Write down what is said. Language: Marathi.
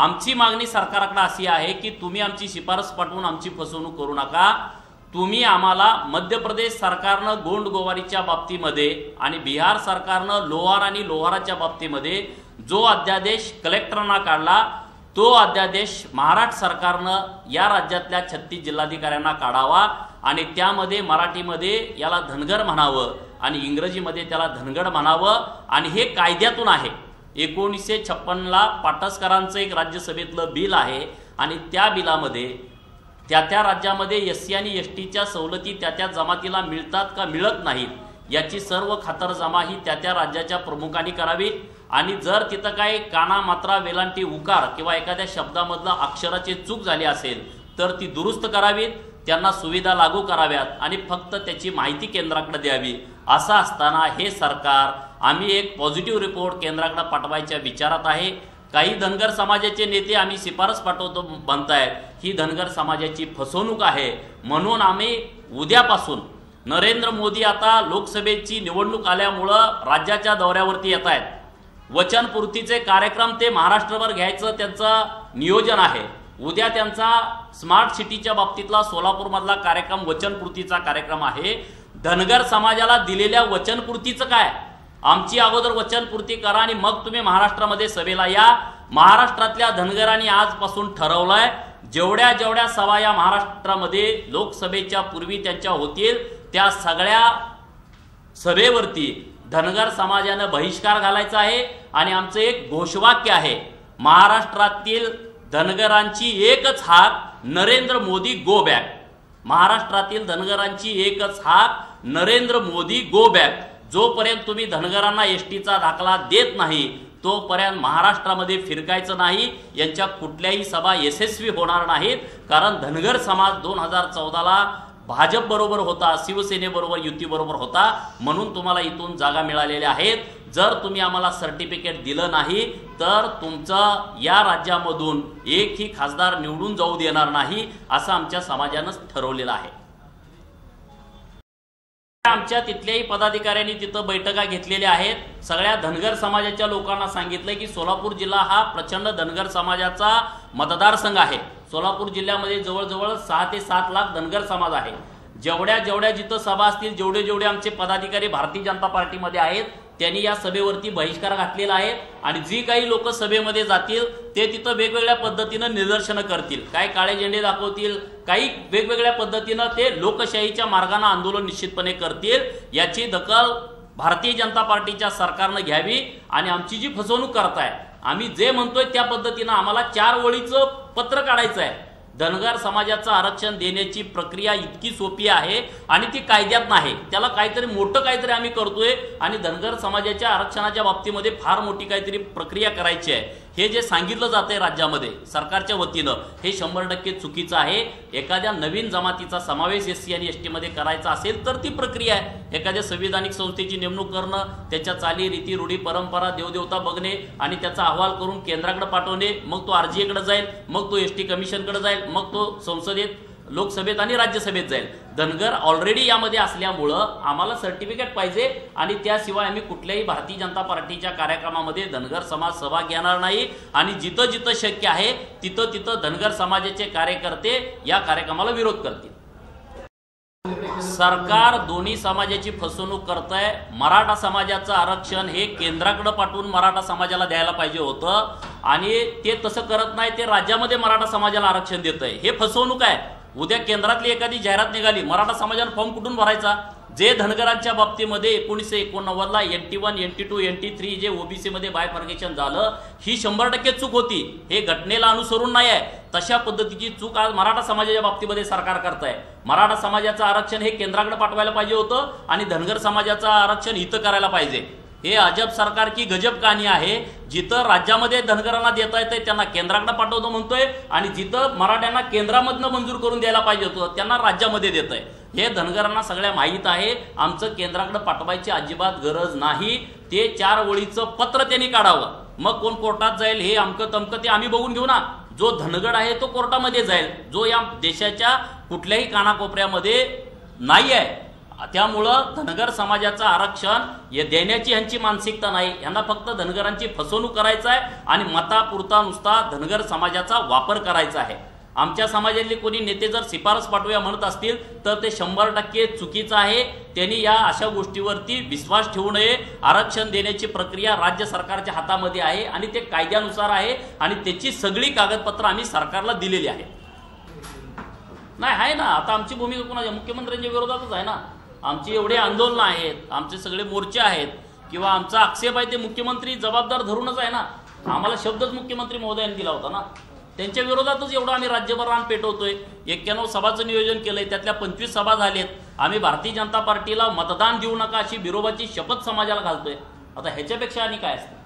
आमची मागणी सरकारकडे अशी आहे की तुम्ही आमची शिफारस पाठवून आमची फसवणूक करू नका. तुम्ही आम्हाला मध्य प्रदेश सरकारनं गोंड गोवारीच्या बाबतीमध्ये आणि बिहार सरकारनं लोहार आणि लोहाराच्या बाबतीमध्ये जो अध्यादेश कलेक्टरांना काढला तो अध्यादेश महाराष्ट्र सरकारनं या राज्यातल्या छत्तीस जिल्हाधिकाऱ्यांना काढावा आणि त्यामध्ये मराठीमध्ये याला धनगर म्हणावं आणि इंग्रजीमध्ये त्याला धनगड म्हणावं आणि हे कायद्यातून आहे. एकोणीसशे छप्पनला पाटसकरांचं एक राज्यसभेतलं बिल आहे आणि त्या बिलामध्ये त्या त्या राज्यामध्ये एस सी आणि एस टीच्या सवलती त्या त्या जमातीला मिळतात का मिळत नाहीत याची सर्व खातरजमा ही त्या त्या राज्याच्या प्रमुखांनी करावी. आणि जर तिथं काही काना मात्रा वेलांटी उकार किंवा एखाद्या शब्दामधला अक्षराची चूक झाली असेल तर ती दुरुस्त करावीत त्यांना सुविधा लागू कराव्यात आणि फक्त त्याची माहिती केंद्राकडे द्यावी. असं असताना हे सरकार आम्ही एक पॉझिटिव्ह रिपोर्ट केंद्राकडे पाठवायच्या विचारात आहे. काही धनगर समाजाचे नेते आम्ही शिफारस पाठवतो म्हणतायत ही धनगर समाजाची फसवणूक आहे. म्हणून आम्ही उद्यापासून नरेंद्र मोदी आता लोकसभेची निवडणूक आल्यामुळं राज्याच्या दौऱ्यावरती येत आहेत वचनपूर्तीचे कार्यक्रम ते महाराष्ट्रभर घ्यायचं त्यांचं नियोजन आहे. उद्या त्यांचा स्मार्ट सिटीच्या बाबतीतला सोलापूरमधला कार्यक्रम वचनपूर्तीचा कार्यक्रम आहे. धनगर समाजाला दिलेल्या वचनपूर्तीचं काय? आमची अगोदर वचनपूर्ती करा आणि मग तुम्ही महाराष्ट्रामध्ये सभेला या. महाराष्ट्रातल्या धनगरांनी आजपासून ठरवलंय जेवढ्या जेवढ्या सभा या महाराष्ट्रामध्ये लोकसभेच्या पूर्वी त्यांच्या होतील त्या सगळ्या सभेवरती धनगर समाजानं बहिष्कार घालायचा आहे आणि आमचं एक घोषवाक्य आहे. महाराष्ट्रातील धनगरांची एकच हाक नरेंद्र मोदी गो बॅक महाराष्ट्रातील धनगरांची एकच हाक नरेंद्र मोदी गो बॅक जोपर्यंत तुम्ही धनगरांना एस टीचा दाखला देत नाही तोपर्यंत महाराष्ट्रामध्ये फिरकायचं नाही यांच्या कुठल्याही सभा यशस्वी होणार नाहीत. कारण धनगर समाज दोन हजार चौदाला भाजप बरोबर होता शिवसेनेबरोबर युतीबरोबर होता. म्हणून तुम्हाला इथून जागा मिळालेल्या आहेत. जर तुम्ही आम्हाला सर्टिफिकेट दिलं नाही तर तुमचं या राज्यामधून एकही खासदार निवडून जाऊ देणार नाही असं आमच्या समाजानं ठरवलेलं आहे. आमच्या तिथल्याही पदाधिकाऱ्यांनी तिथं बैठका घेतलेल्या आहेत. सगळ्या धनगर समाजाच्या लोकांना सांगितलं की सोलापूर जिल्हा हा प्रचंड धनगर समाजाचा मतदारसंघ आहे. सोलापूर जिल्ह्यामध्ये जवळजवळ सहा ते सात लाख धनगर समाज आहे. जेवढ्या जेवढ्या जिथं सभा असतील जेवढे जेवढे आमचे पदाधिकारी भारतीय जनता पार्टीमध्ये आहेत त्यांनी या सभेवरती बहिष्कार घातलेला आहे आणि जी काही लोक सभेमध्ये जातील ते तिथं वेगवेगळ्या पद्धतीनं निदर्शनं करतील. काय काळे झेंडे दाखवतील काही वेगवेगळ्या पद्धतीनं ते लोकशाहीच्या मार्गाने आंदोलन निश्चितपणे करतील याची दखल भारतीय जनता पार्टीच्या सरकारनं घ्यावी आणि आमची जी फसवणूक करताय आम्ही जे म्हणतोय त्या पद्धतीनं आम्हाला चार ओळीचं पत्र काढायचं आहे धनगर समाजाचं आरक्षण देण्याची प्रक्रिया इतकी सोपी आहे आणि ती कायद्यात नाही. त्याला काहीतरी मोठं काहीतरी आम्ही करतोय आणि धनगर समाजाच्या आरक्षणाच्या बाबतीमध्ये फार मोठी काहीतरी प्रक्रिया करायची आहे. हे जे सांगितलं जातंय राज्यामध्ये सरकारच्या वतीनं हे शंभर टक्के चुकीचं आहे. एखाद्या नवीन जमातीचा समावेश एस सी आणि एस टीमध्ये करायचा असेल तर ती प्रक्रिया आहे. एखाद्या संविधानिक संस्थेची नेमणूक करणं त्याच्या चाली रीती रूढी परंपरा देवदेवता बघणे आणि त्याचा अहवाल करून केंद्राकडे पाठवणे मग तो आरजीएकडे जाईल मग तो एस टी कमिशनकडे जाईल मग तो संसदेत लोकसभेत आणि राज्यसभेत जाईल. धनगर ऑलरेडी यामध्ये असल्यामुळं आम्हाला सर्टिफिकेट पाहिजे आणि त्याशिवाय आम्ही कुठल्याही भारतीय जनता पार्टीच्या कार्यक्रमामध्ये धनगर समाज सहभाग घेणार नाही. आणि जिथं जिथं शक्य आहे तिथं तिथं धनगर समाजाचे कार्यकर्ते या कार्यक्रमाला विरोध करतील. सरकार दोन्ही समाजाची फसवणूक करत आहे मराठा समाजाचं आरक्षण हे केंद्राकडे पाठवून मराठा समाजाला द्यायला पाहिजे होतं. आणि ते तसं करत नाही ते राज्यामध्ये मराठा समाजाला आरक्षण देत आहे हे फसवणूक आहे. उद्या केंद्रातली एखादी जाहिरात निघाली मराठा समाजानं फॉर्म कुठून भरायचा? जे धनगरांच्या बाबतीमध्ये एकोणीसशे एकोणनव्वदला N T one N T two N T three OBC OBC मध्ये बायफर्गेशन झालं ही शंभर टक्के चूक होती. हे घटनेला अनुसरून नाही आहे. तशा पद्धतीची चूक आज मराठा समाजाच्या बाबतीमध्ये सरकार करत आहे मराठा समाजाचं आरक्षण हे केंद्राकडे पाठवायला पाहिजे होतं आणि धनगर समाजाचं आरक्षण इथं करायला पाहिजे. हे अजब सरकार की गजब कहाणी आहे. जिथं राज्यामध्ये धनगरांना देता येतंय त्यांना केंद्राकडे पाठवतो म्हणतोय आणि जिथं मराठ्यांना केंद्रामधनं मंजूर करून द्यायला पाहिजे होतं त्यांना राज्यामध्ये देत आहे हे धनगरांना सगळ्या माहीत आहे. आमचं केंद्राकडे पाठवायची अजिबात गरज नाही. ते चार ओळीचं पत्र त्यांनी काढावं. मग कोण कोर्टात जाईल हे अमकं तमकं ते आम्ही बघून घेऊ ना. जो धनगड आहे तो कोर्टामध्ये जाईल. जो या देशाच्या कुठल्याही कानाकोपऱ्यामध्ये नाही आहे त्यामुळं धनगर समाजाचं आरक्षण हे देण्याची ह्यांची मानसिकता नाही. यांना फक्त धनगरांची फसवणूक करायचं आहे आणि मतापुरता नुसता धनगर समाजाचा वापर करायचा आहे. आमच्या समाजातले कोणी नेते जर शिफारस पाठवूया म्हणत असतील तर ते शंभर टक्के चुकीचं आहे. त्यांनी या अशा गोष्टीवरती विश्वास ठेवू नये. आरक्षण देण्याची प्रक्रिया राज्य सरकारच्या हातामध्ये आहे आणि ते कायद्यानुसार आहे आणि त्याची सगळी कागदपत्र आम्ही सरकारला दिलेली आहे. नाही आहे ना. आता आमची भूमिका कोणाच्या मुख्यमंत्र्यांच्या विरोधातच आहे ना. आमची एवढे आंदोलनं आहेत आमचे सगळे मोर्चे आहेत किंवा आमचा आक्षेप आहे ते मुख्यमंत्री जबाबदार धरूनच आहे ना? आम्हाला शब्दच मुख्यमंत्री महोदयांनी दिला होता ना? त्यांच्या विरोधातच एवढं आम्ही राज्यभर रान पेटवतोय. एक्क्याण्णव सभाचं नियोजन केलंय त्यातल्या पंचवीस सभा झालेत. आम्ही भारतीय जनता पार्टीला मतदान देऊ नका अशी बिरोबाची शपथ समाजाला घालतोय. आता ह्याच्यापेक्षा आणि काय असतं?